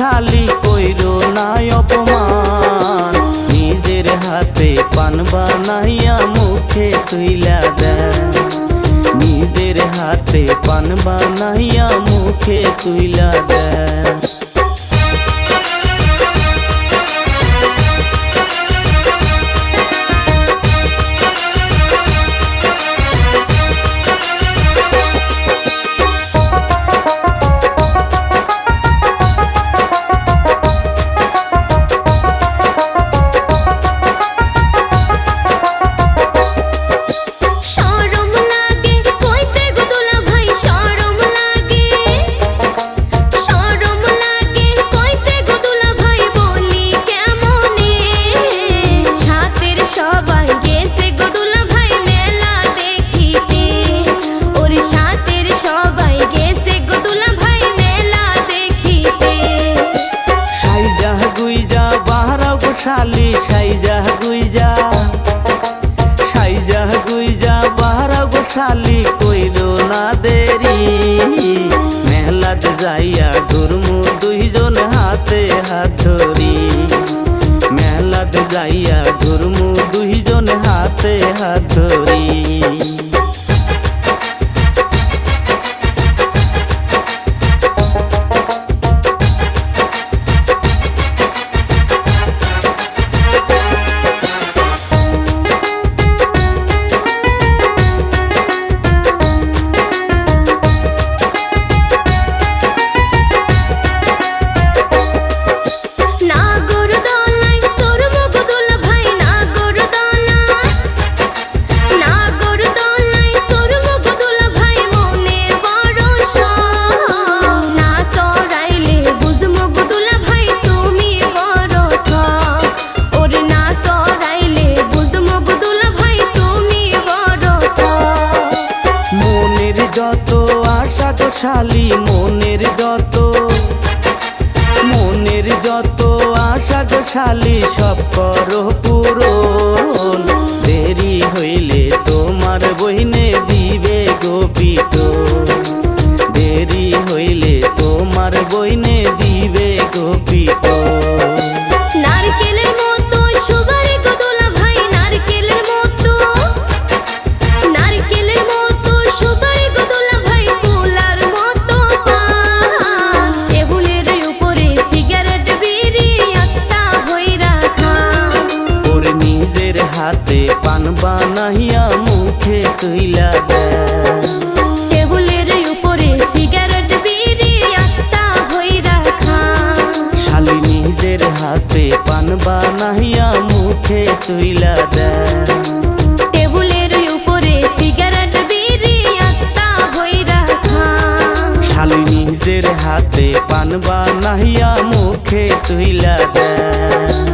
শালি কইর নাই অপমান নিজের হাতে পান বানাইয়া মুখে তুইলা দেয় নিজের হাতে পান বানাইয়া মুখে তুইলা দেয় শালি সাইজা গুইজা সাইজা গুইজা বাহারা গো শালি কইল না দেরি। মেহলাত যাইয়া ঘুরমু দুইজন হাতে হাত ধরি। মেহলাত যাইয়া ঘুরমু দুইজন হাতে হাত ধরি। মনের যত আশা গোশালি সব করো পূরণ। দেরি হইলে তোমার বহিনে দিবে গোপিত। দেরি হইলে তোমার বইনে দিবে বানাইয়া মুখে তুইলা টেবুলের উপরে সিগারেট বিড়ি একটা হই রাখা শালি হাতে পান বানাইয়া মুখে তুইলা দেয় টেবুলের উপরে সিগারেট বিড়ি একটা হই রাখা শালি নিজের হাতে পান বানাইয়া মুখে তুইলা দেয়